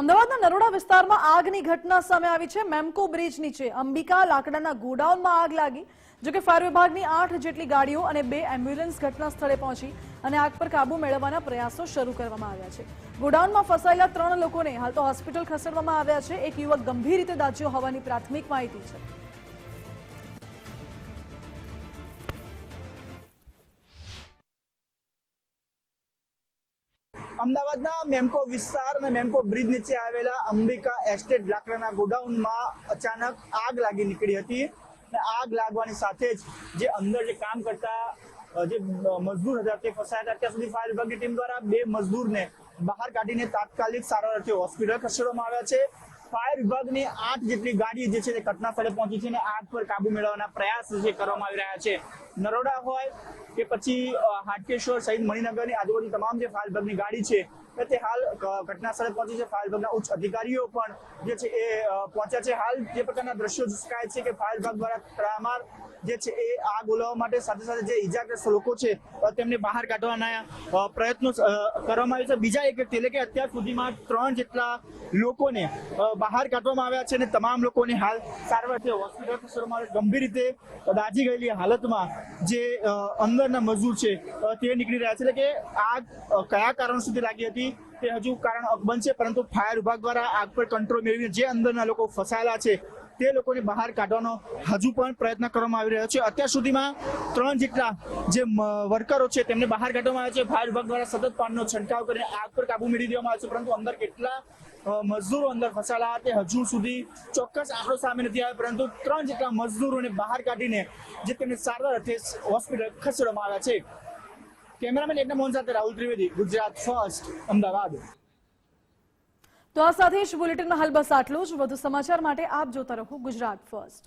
અમદાવાદના નરોડા વિસ્તારમાં આગની ઘટના સામે આવી છે. મેમકો બ્રિજ નીચે અંબિકા લાકડાના ગોડાઉનમાં આગ લાગી, જોકે ફાયર વિભાગની આઠ જેટલી ગાડીઓ અને બે એમ્બ્યુલન્સ ઘટના સ્થળે પહોંચી અને આગ પર કાબુ મેળવવાના પ્રયાસો શરૂ કરવામાં આવ્યા છે. ગોડાઉનમાં ફસાયેલા ત્રણ લોકોને હાલ તો હોસ્પિટલ ખસેડવામાં આવ્યા છે. એક યુવક ગંભીર રીતે દાજ્યો હોવાની પ્રાથમિક માહિતી છે. અમદાવાદના મેમકો વિસ્તાર અને મેમકો બ્રિજ નીચે આવેલા અંબિકા એસ્ટેટ લાકડાના ગોડાઉનમાં અચાનક આગ લાગી નીકળી હતી. અને આગ લાગવાની સાથે જ જે અંદર જે કામ કરતા જે મજદૂર હતા તે ફસાયા હતા. ત્યાં સુધી ફાયર વિભાગની ટીમ દ્વારા બે મજદૂરને બહાર કાઢીને તાત્કાલિક સારવાર અર્થે હોસ્પિટલ ખસેડવામાં આવ્યા છે. ફાયર વિભાગની આઠ જેટલી ગાડી જે છે તે ઘટના સ્થળે પહોંચી છે અને આગ પર કાબુ મેળવવાના પ્રયાસ જે કરવામાં આવી રહ્યા છે. નરોડા હોય કે પછી હાટકેશ્વર સહિત મણિનગરની આજુબાજુ તમામ જે ફાયર વિભાગની ગાડી છે, તે હાલ ઘટના સ્થળે પહોંચી છે. ફાયર વિભાગના ઉચ્ચ અધિકારીઓ પણ જે છે એ પહોંચ્યા છે. હાલ જે પ્રકારના દ્રશ્યો દર્શાય છે કે ફાયર વિભાગ દ્વારા ત્રામાર જે છે આગ ઓલવવા માટે સાથે સાથે જે ઈજાગ્રસ્ત લોકો છે તેમને બહાર કાઢવાના પ્રયત્નો કરવામાં આવ્યા છે. બીજા એક વ્યક્તિ એટલે કે અત્યાર સુધીમાં ત્રણ જેટલા લોકોને બહાર કાઢવામાં આવ્યા છે અને તમામ લોકોને હાલ સારવારથી હોસ્પિટલ ખસેડવામાં ગંભીર રીતે દાજી ગયેલી હાલતમાં જે અંદરના મજૂર છે તે નીકળી રહ્યા છે. એટલે કે આગ કયા કારણ સુધી લાગી હતી તે હજુ કારણ અકબંધ છે. પરંતુ ફાયર વિભાગ દ્વારા આગ પર કંટ્રોલ મેળવીને જે અંદરના લોકો ફસાયેલા છે તે લોકોને બહાર કાઢવાનો હજુ પણ પ્રયત્ન કરવામાં આવી રહ્યો છે. અત્યાર સુધીમાં ત્રણ જેટલા જે વર્કરો છે તેમને બહાર કાઢવામાં આવ્યા છે. ફાયર વિભાગ દ્વારા સતત પાણીનો છંટકાવ કરીને આગ પર કાબુ મેળવી દેવામાં આવ્યો છે, પરંતુ અંદર કેટલા મજદૂરો અંદર ફસાયેલા તે હજુ સુધી ચોક્કસ આંકડો સામે નથી આવ્યો, પરંતુ ત્રણ જેટલા મજદૂરોને બહાર કાઢીને જે તેમને સારવાર અર્થે હોસ્પિટલ ખસેડવામાં આવ્યા છે. કેમેરામેન એકના મોહન સાથે રાહુલ ત્રિવેદી, ગુજરાત ફર્સ્ટ, અમદાવાદ. તો આ સાથે જ બુલેટિનમાં હાલ બસ આટલું જ. વધુ સમાચાર માટે આપ જોતા રહો ગુજરાત ફર્સ્ટ.